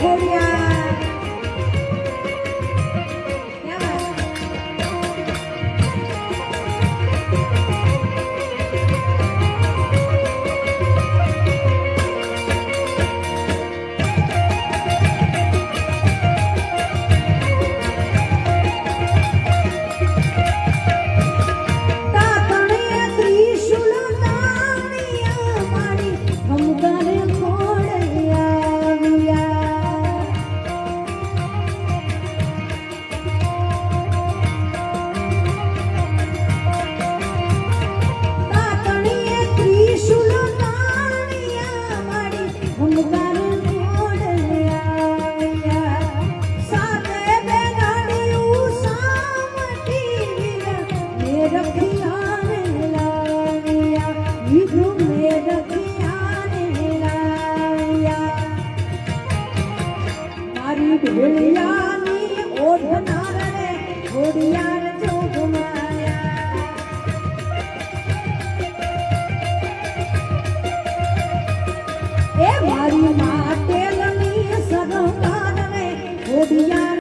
ખોડિયા ભેળિયાની ઓઢ નારણે Ghodiyar Jogmaya એ